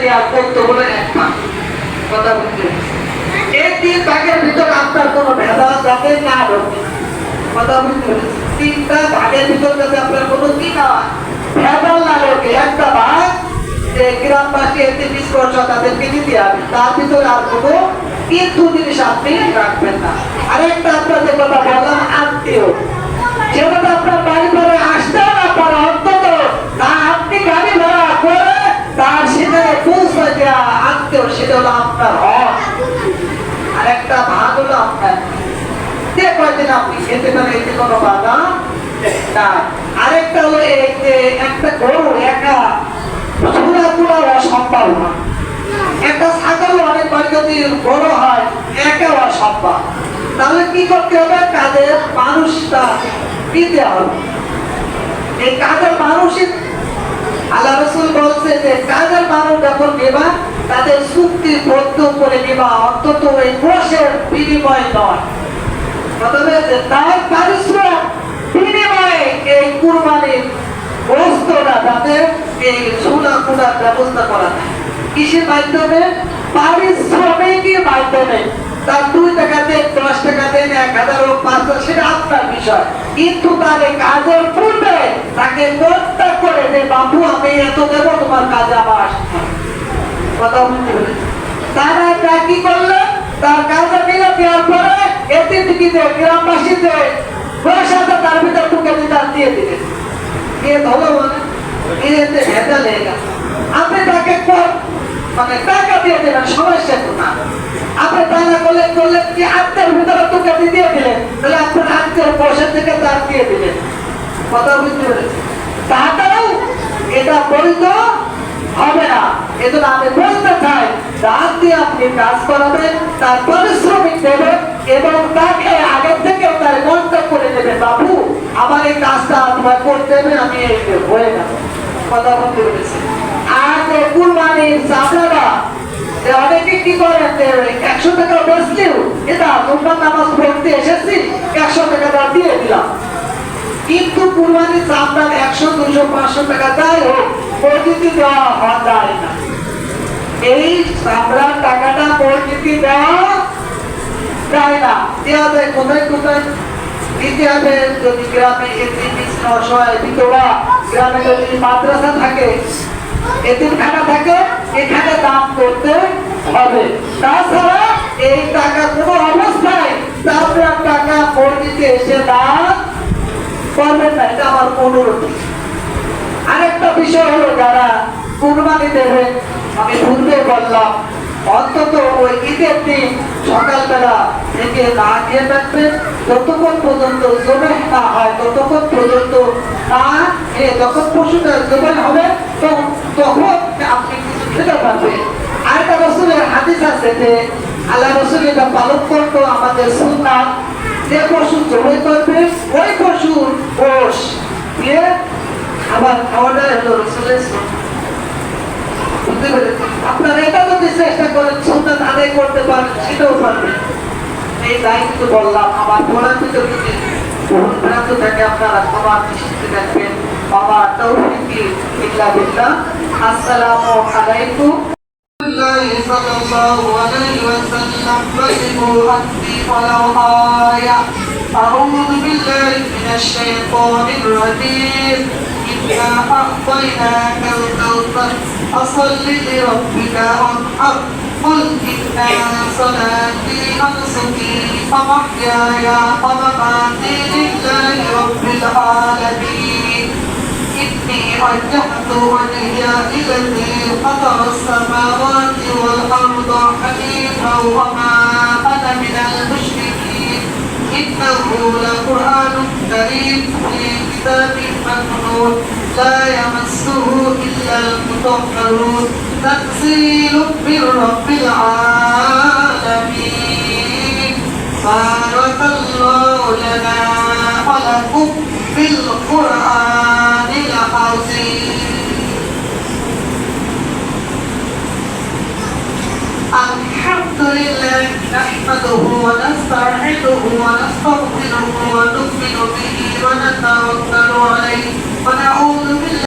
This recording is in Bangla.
দেওয়ার করতে হলো এক কথা বুঝতে এই তিন ভাগের ভিতরে আপনার কি একটা তাদেরকে হবে। জিনিস আপনি রাখবেন না। আরেকটা আপনাদের কথা দেওয়া আত্মীয়, সেটা হলো আপনার হক। আর একটা ভাগ হলো আপনার। যে কয়দিন আপনি খেতে পারেন, এতে কোনো বাধা আরেকটা হলো এই যে একটা গরু, একা পুরা পুরা অসম্ভব না একটা ছাগল অনেক বাড়ি বড় হয় একা অসম্ভব। তাহলে কি করতে হবে? কাজের মানুষটা দিতে হবে। এই কাজের মানুষই আল্লাহ রসুল বলছে যে কাজের মানুষ যখন নেবা, তাদের চুক্তি বদ্ধ করে নেবা, অন্তত ওই বসের বিনিময় নয়। কথা বলেছে তার পারিশ্রম বিনিময়ে এই কুরবানির বস্তুটা যাতে এই সোনা কুড়ার ব্যবস্থা করা কিসের মাধ্যমে? পারিশ্রমিকের মাধ্যমে। তার দুই টাকা দেন দশ টাকা দেন এক হাজার হোক পাঁচ হাজার, সেটা আপনার বিষয়। কিন্তু তার এই কাজের পূর্বে তাকে কর্তা করে যে বাবু আমি এত দেবো তোমার কাজে আমার কথা? তারা তা কি করল? তার কাজে মিলে দেওয়ার পরে এতে টিকিতে গ্রামবাসীতে হাজার তার ভিতর টুকে দিতে দিয়ে দিলেন। দিয়ে ধরো মানে এতে ভেজা লেগে গেল। আপনি তাকে মানে টাকা দিয়ে দেবেন সমস্যা তো না আপনি টাকা করলে করলে কি আত্মের ভিতরে দিয়ে দিলেন? তাহলে আপনার আত্মের থেকে তার দিয়ে দিলেন কথা বুঝতে পেরেছি এটা হবে না। আমি তাকে থেকে কন্ট্যাক্ট করে বাবু এই কাজটা আমি হয়ে গেল কথা বলতে পেরেছি আর কুরবানির যে অনেকে কি করেন একশো টাকা বেচলেও এটা তোমার নামাজ পড়তে এসেছি একশো টাকা দিয়ে দিলাম। কিন্তু কুরবানির চামড়া একশো দুশো পাঁচশো টাকা যাই হোক পরিচিতি দেওয়া যায় না। এই চামড়ার টাকাটা পরিচিতি দেওয়া যায় না। দেওয়া যায় কোথায় কোথায়? দিতে হবে যদি গ্রামে এতিম মিসকিন, অসহায় বিধবা গ্রামে যদি মাদ্রাসা থাকে এতিমখানা থাকে এখানে দান করতে হবে। তাছাড়া এই টাকা কোনো অবস্থায় চামড়ার টাকা পরিচিতি এসে দান করবেন না এটা আমার অনুরোধ। আরেকটা বিষয় হলো যারা কুরবানি দেবে আমি পূর্বে বললাম অন্তত ওই ঈদের দিন সকালবেলা থেকে না খেয়ে থাকবেন যতক্ষণ পর্যন্ত জমে না হয়, ততক্ষণ পর্যন্ত না যখন পশুটা জমে হবে তখন তখন আপনি কিছু খেতে পারবেন আরেকটা রসুলের হাদিস আল্লাহ রসুল এটা করতো আমাদের সুন্নাত যে ওই পশুর আবার খাওয়াটা হলো রসুলের বুঝতে পেরেছি? আপনারা এটা যদি চেষ্টা করেন সুন্নাত আদায় করতে পারেন সেটাও পারবেন এই দায়িত্ব বললাম, আমার পড়ার ভিতর থাকে আপনারা ক্ষমা السلام عليكم الله صلى الله عليه وسلم بلغوا عني ولو آية أعوذ بالله من الشيطان الرجيم إنا أعطيناك الكوثر فصل لربك وانحر قل إن صلاتي ونسكي ومحياي ومماتي لله رب العالمين وجهت وجهي الذي فطر السماوات والأرض حنيفا وما أنا من المشركين. إنه لقرآن كريم في كتاب مكنون. لا يمسه إلا المطهرون. تنزيل من رب العالمين. بارك الله لنا ولكم. نحمده ونستعينه ونستغفره ونؤمن به ونتوكل عليه ونعوذ بالله